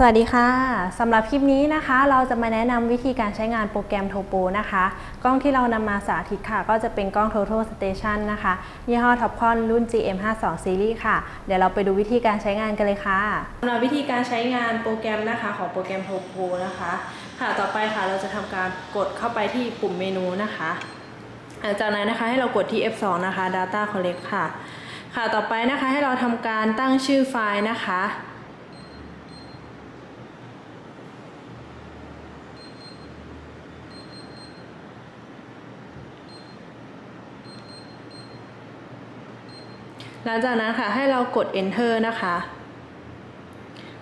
สวัสดีค่ะสำหรับคลิปนี้นะคะ เราจะมาแนะนำวิธีการใช้งานโปรแกรม Topo นะคะ กล้องที่เรานำมาสาธิตค่ะ ก็จะเป็นกล้อง Total Station นะคะยี่ห้อ Topcon รุ่น GM52 Series ค่ะ เดี๋ยวเราไปดูวิธีการใช้งานกันเลยค่ะสำหรับวิธีการใช้งานโปรแกรมนะคะของโปรแกรม Topo นะคะค่ะต่อไปค่ะเราจะทำการกดเข้าไปที่ปุ่มเมนูนะคะหลังจากนั้นนะคะให้เรากดที่ F2 นะคะ Data Collect ค่ะ ค่ะต่อไปนะคะให้เราทำการตั้งชื่อไฟล์นะคะ หลังจากนั้นค่ะให้เรากด enter นะคะ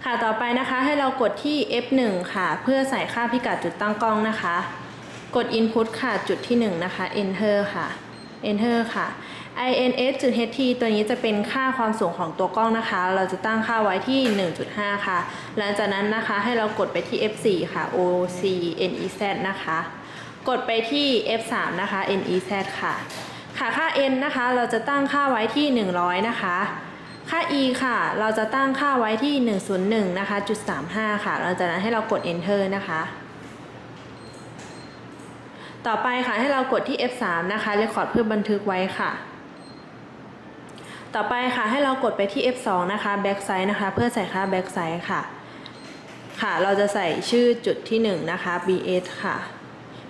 ค่ะต่อไปนะคะให้เรากดที่ F1 ค่ะ เพื่อใส่ค่าพิกัดจุดตั้งกล้องนะคะ กด input ค่ะจุดที่ 1 นะคะ enter ค่ะ enter ค่ะ ins.ht ตัวนี้จะเป็นค่าความสูงของตัวกล้องนะคะ เราจะตั้งค่าไว้ที่ 1.5 ค่ะ หลังจากนั้นนะคะให้เรากดไปที่ F4 ค่ะ ocnez นะคะ กดไปที่ F3 นะคะ nez ค่ะ ค่ะค่า n นะคะ เราจะตั้งค่าไว้ที่ 100 นะคะ ค่า e ค่ะ เราจะตั้งค่าไว้ที่ 101นะคะจุด35 ค่ะหลังจากนั้นให้เรากด enter นะคะ ต่อไปค่ะให้เรากดที่ F3 นะคะ record เพื่อบันทึกไว้ค่ะ ต่อไปค่ะให้เรากดไปที่ F2 นะคะ backside นะคะ เพื่อใส่ค่า backside ค่ะ ค่ะ เราจะใส่ชื่อจุดที่ 1 นะคะ bs ค่ะ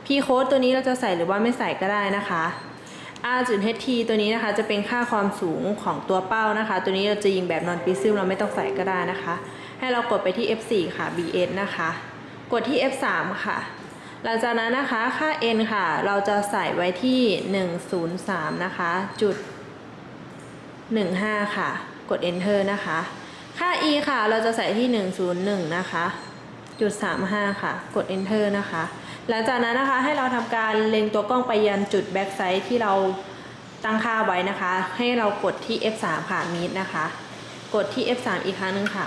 p code ตัวนี้เราจะใส่หรือว่าไม่ใส่ก็ได้นะคะ r จุด ht ตัวนี้นะคะจะเป็นค่าความสูงของตัวเป้านะคะ ตัวนี้เราจะยิงแบบ non prism เราไม่ต้องใส่ก็ได้นะคะ ให้เรากดไปที่ f4 ค่ะ bs นะคะ กดที่ f3 ค่ะหลังจากนั้นนะคะค่า n ค่ะ เราจะใส่ไว้ที่ 103 นะคะจุด 15 ค่ะ กด enter นะคะ ค่า e ค่ะ เราจะใส่ที่ 101 นะคะ จุด 35 ค่ะ กด enter นะคะ หลังจากนั้นนะคะให้เราทำการเล็งตัวกล้องไปยันจุด back side ที่เราตั้งค่าไว้นะคะ ให้เรากดที่ F3 ค่ะ meet นะคะ กดที่ F3 อีกครั้งหนึ่งค่ะ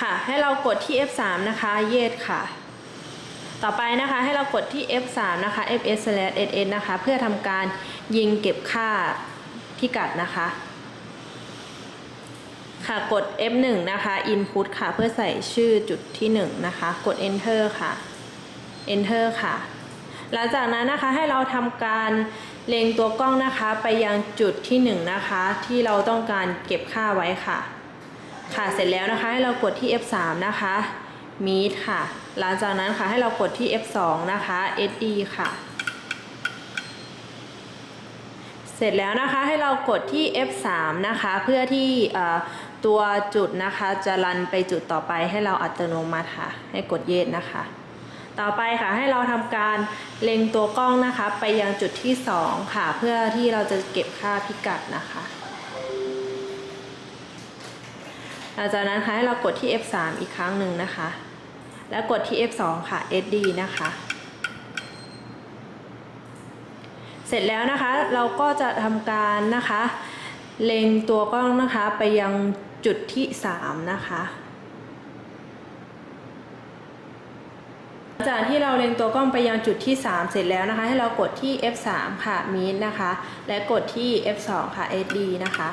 ค่ะให้เรากดที่ F3 นะคะ yes ค่ะ ต่อไปนะคะให้เรากดที่ F3 นะคะ fs ss นะคะ เพื่อทำการยิงเก็บค่าพิกัดนะคะ ค่ะกด F1 นะคะ input ค่ะ เพื่อใส่ชื่อจุดที่ 1 นะคะ กด enter ค่ะ enter ค่ะ หลังจากนั้นนะคะให้เราทำการเล็งตัวกล้องนะคะไปยังจุดที่ 1 นะคะ ที่เราต้องการเก็บค่าไว้ค่ะ ค่ะเสร็จแล้วนะคะให้เรากดที่ F3 นะคะ meet ค่ะ หลังจากนั้นค่ะให้เรากดที่ F2 นะคะ SD ค่ะ เสร็จแล้วนะคะให้เรากดที่ F3 นะคะ เพื่อที่เอ่อ ตัวจุดนะคะจะรันไปจุดต่อไปให้เราอัตโนมัติค่ะ ให้กดเยสนะคะ ต่อไปค่ะให้เราทำการเล็งตัวกล้องนะคะ ไปยังจุดที่ 2 ค่ะ เพื่อที่เราจะเก็บค่าพิกัดนะคะหลังจากนั้นค่ะให้เรากดที่ F3 อีกครั้งหนึ่งนะคะ แล้วกดที่ F2 ค่ะ SD นะคะ เสร็จแล้วนะคะเราก็จะทำการนะคะ เล็งตัวกล้องนะคะไปยัง จุดที่ 3 นะคะหลังจากที่เราเล็งตัวกล้องไปยังจุดที่ 3 เสร็จแล้วนะคะ ให้เรากดที่ F3 ค่ะ Meet นะคะ และกดที่ F2 ค่ะ SD นะคะ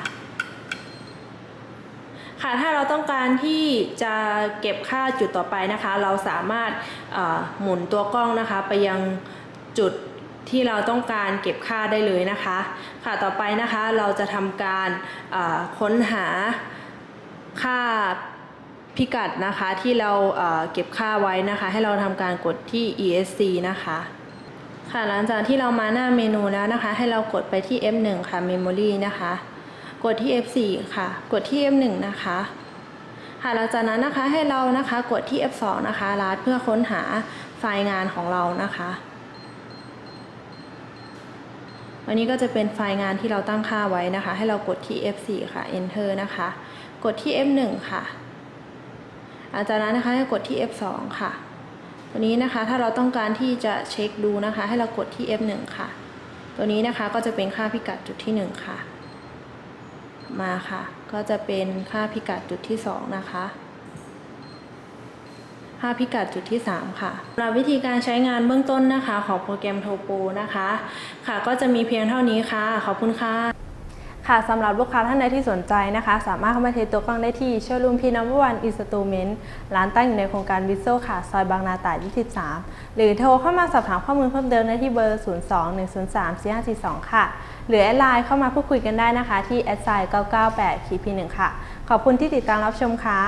ค่ะถ้าเราต้องการที่จะเก็บค่าจุดต่อไปนะคะ เราสามารถหมุนตัวกล้องนะคะ ไปยังจุดที่เราต้องการเก็บค่าได้เลยนะคะ ค่ะต่อไปนะคะเราจะทำการค้นหา ค่าพิกัดนะคะที่เราเอ่อเก็บค่าไว้นะคะ ให้เราทำการกดที่ ESC นะคะค่ะหลังจากที่เรามาหน้าเมนูแล้วนะคะ ให้เรากดไปที่ F1 ค่ะ Memory นะคะ กดที่ F4 ค่ะ กดที่ F1 นะคะค่ะหลังจากนั้นนะคะให้เรานะคะกดที่ F2 นะคะลัดเพื่อค้นหาไฟล์งานของเรานะคะ วันนี้ก็จะเป็นไฟล์งานที่เราตั้งค่าไว้นะคะ ให้เรากดที่ F4 ค่ะ Enter นะคะ กดที่ F1 ค่ะหลังจากนั้นนะคะให้กดที่ F2 ค่ะตัวนี้นะคะถ้าเราต้องการที่จะเช็คดูนะคะ ให้เรากดที่ F1 ค่ะ ตัวนี้นะคะก็จะเป็นค่าพิกัดจุดที่ 1 ค่ะ มาค่ะ ก็จะเป็นค่าพิกัดจุดที่ 2 นะคะ ค่าพพิกัดจุดที่ 3 ค่ะสำหรับวิธีการใช้งานเบื้องต้นนะคะ ของโปรแกรมโทโปนะคะ ค่ะก็จะมีเพียงเท่านี้ค่ะ ขอบคุณค่ะ ค่ะสำหรับลูกค้าท่านใดที่สนใจนะคะ สามารถเข้ามาเทสตัวกล้องได้ที่โชว์รูมพีนัมเบอร์วันอินสตูเมนต์ร้านตั้งอยู่ในโครงการวิโซค่ะ ซอยบางนาตราด23 หรือโทรเข้ามาสอบถามข้อมูลเพิ่มเติมได้ที่เบอร์ 02-103-4542 ค่ะ หรือแอดไลน์เข้ามาพูดคุยกันได้นะคะที่แอดไซน์998คีพี1ค่ะ ขอบคุณที่ติดตามรับชมค่ะ